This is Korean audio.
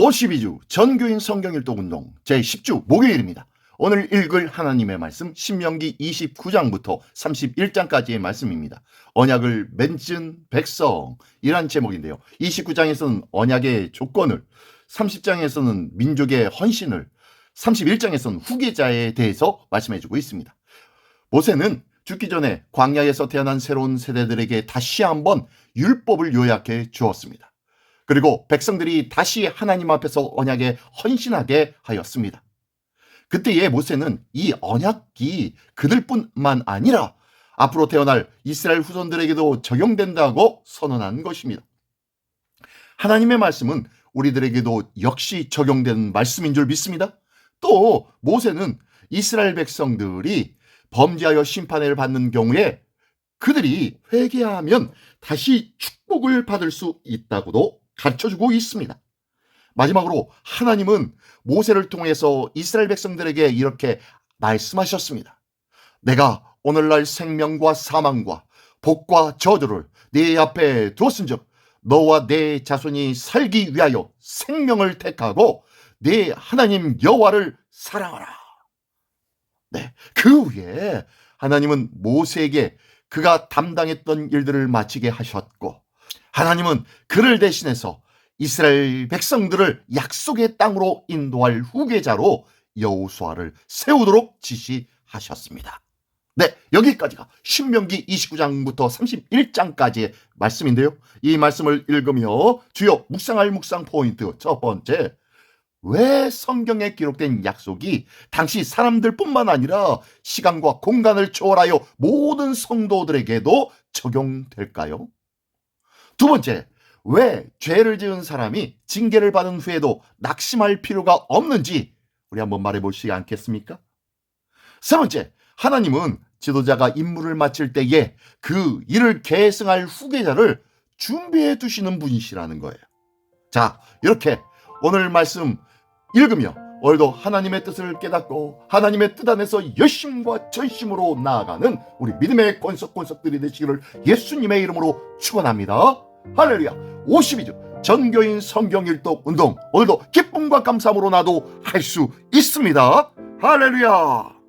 52주 전교인 성경일독 운동 제10주 목요일입니다. 오늘 읽을 하나님의 말씀 신명기 29장부터 31장까지의 말씀입니다. 언약을 맺은 백성이란 제목인데요. 29장에서는 언약의 조건을, 30장에서는 민족의 헌신을, 31장에서는 후계자에 대해서 말씀해주고 있습니다. 모세는 죽기 전에 광야에서 태어난 새로운 세대들에게 다시 한번 율법을 요약해 주었습니다. 그리고 백성들이 다시 하나님 앞에서 언약에 헌신하게 하였습니다. 그때의 모세는 이 언약이 그들뿐만 아니라 앞으로 태어날 이스라엘 후손들에게도 적용된다고 선언한 것입니다. 하나님의 말씀은 우리들에게도 역시 적용되는 말씀인 줄 믿습니다. 또 모세는 이스라엘 백성들이 범죄하여 심판을 받는 경우에 그들이 회개하면 다시 축복을 받을 수 있다고도 가르쳐주고 있습니다. 마지막으로 하나님은 모세를 통해서 이스라엘 백성들에게 이렇게 말씀하셨습니다. 내가 오늘날 생명과 사망과 복과 저주를 네 앞에 두었은즉 너와 네 자손이 살기 위하여 생명을 택하고 네 하나님 여호와를 사랑하라. 네, 그 후에 하나님은 모세에게 그가 담당했던 일들을 마치게 하셨고 하나님은 그를 대신해서 이스라엘 백성들을 약속의 땅으로 인도할 후계자로 여호수아를 세우도록 지시하셨습니다. 네, 여기까지가 신명기 29장부터 31장까지의 말씀인데요. 이 말씀을 읽으며 주요 묵상할 묵상 포인트 첫 번째, 왜 성경에 기록된 약속이 당시 사람들뿐만 아니라 시간과 공간을 초월하여 모든 성도들에게도 적용될까요? 두 번째, 왜 죄를 지은 사람이 징계를 받은 후에도 낙심할 필요가 없는지 우리 한번 말해 보시지 않겠습니까? 세 번째, 하나님은 지도자가 임무를 마칠 때에 그 일을 계승할 후계자를 준비해 두시는 분이시라는 거예요. 자, 이렇게 오늘 말씀 읽으며 오늘도 하나님의 뜻을 깨닫고 하나님의 뜻 안에서 열심과 전심으로 나아가는 우리 믿음의 권석권석들이 되시기를 예수님의 이름으로 축원합니다. 할렐루야. 52주 전교인 성경 일독 운동 오늘도 기쁨과 감사함으로 나도 할 수 있습니다. 할렐루야.